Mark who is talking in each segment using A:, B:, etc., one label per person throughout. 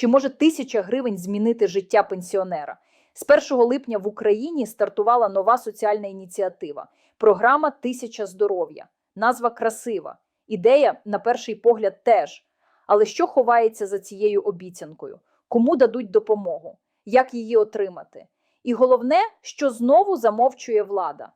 A: Чи може тисяча гривень змінити життя пенсіонера? З 1 липня в Україні стартувала нова соціальна ініціатива програма Тисяча здоров'я. Назва красива, ідея, на перший погляд, теж. Але що ховається за цією обіцянкою? Кому дадуть допомогу? Як її отримати? І головне, що знову замовчує влада.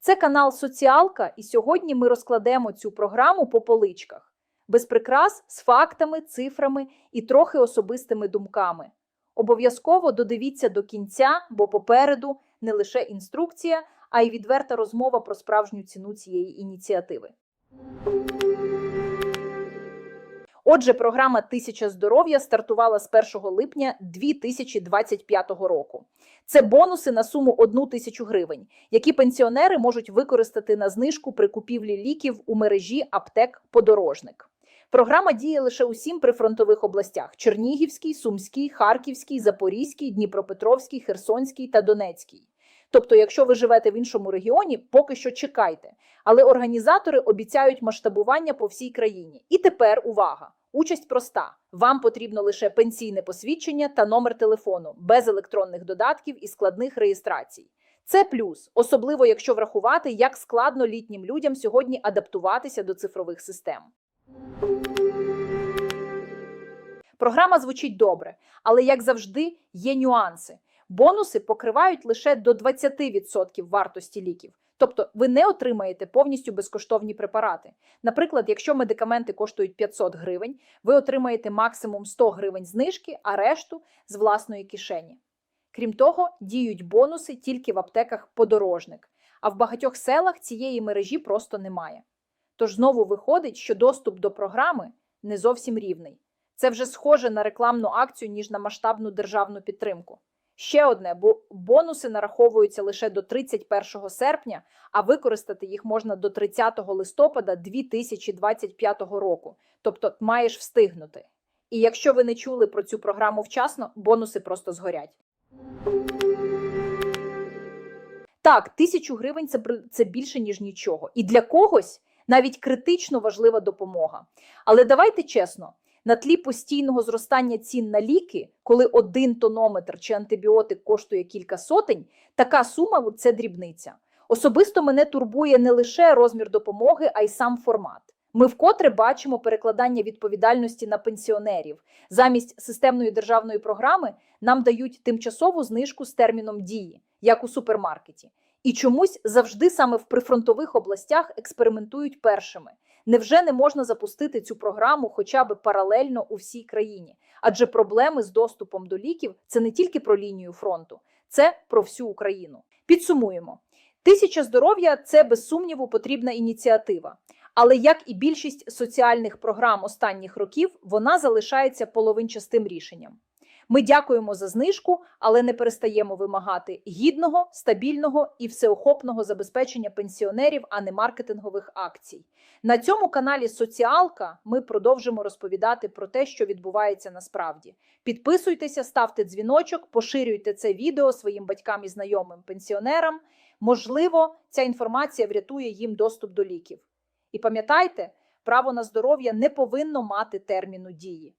A: Це канал Соціалка, і сьогодні ми розкладемо цю програму по поличках без прикрас, з фактами, цифрами і трохи особистими думками. Обов'язково додивіться до кінця, бо попереду не лише інструкція, а й відверта розмова про справжню ціну цієї ініціативи. Отже, програма Тисяча здоров'я стартувала з 1 липня 2025 року. Це бонуси на суму 1 тисячу гривень, які пенсіонери можуть використати на знижку при купівлі ліків у мережі аптек Подорожник. Програма діє лише у сім прифронтових областях: Чернігівській, Сумській, Харківській, Запорізькій, Дніпропетровській, Херсонській та Донецькій. Тобто, якщо ви живете в іншому регіоні, поки що чекайте. Але організатори обіцяють масштабування по всій країні. І тепер увага! Участь проста. Вам потрібно лише пенсійне посвідчення та номер телефону без електронних додатків і складних реєстрацій. Це плюс, особливо якщо врахувати, як складно літнім людям сьогодні адаптуватися до цифрових систем. Програма звучить добре, але як завжди, є нюанси. Бонуси покривають лише до 20% вартості ліків. Тобто ви не отримаєте повністю безкоштовні препарати. Наприклад, якщо медикаменти коштують 500 гривень, ви отримаєте максимум 100 гривень знижки, а решту з власної кишені. Крім того, діють бонуси тільки в аптеках подорожник, а в багатьох селах цієї мережі просто немає. Тож знову виходить, що доступ до програми не зовсім рівний. Це вже схоже на рекламну акцію, ніж на масштабну державну підтримку. Ще одне, бо бонуси нараховуються лише до 31 серпня, а використати їх можна до 30 листопада 2025 року. Тобто маєш встигнути. І якщо ви не чули про цю програму вчасно, бонуси просто згорять. Так, тисячу гривень це, це більше, ніж нічого. І для когось навіть критично важлива допомога. Але давайте чесно, на тлі постійного зростання цін на ліки, коли один тонометр чи антибіотик коштує кілька сотень, така сума це дрібниця. Особисто мене турбує не лише розмір допомоги, а й сам формат. Ми вкотре бачимо перекладання відповідальності на пенсіонерів. Замість системної державної програми нам дають тимчасову знижку з терміном дії, як у супермаркеті. І чомусь завжди саме в прифронтових областях експериментують першими. Невже не можна запустити цю програму хоча б паралельно у всій країні? Адже проблеми з доступом до ліків це не тільки про лінію фронту, це про всю Україну. Підсумуємо: тисяча здоров'я це без сумніву потрібна ініціатива. Але як і більшість соціальних програм останніх років, вона залишається половинчастим рішенням. Ми дякуємо за знижку, але не перестаємо вимагати гідного, стабільного і всеохопного забезпечення пенсіонерів, а не маркетингових акцій. На цьому каналі Соціалка ми продовжимо розповідати про те, що відбувається насправді. Підписуйтеся, ставте дзвіночок, поширюйте це відео своїм батькам і знайомим пенсіонерам. Можливо, ця інформація врятує їм доступ до ліків. І пам'ятайте, право на здоров'я не повинно мати терміну дії.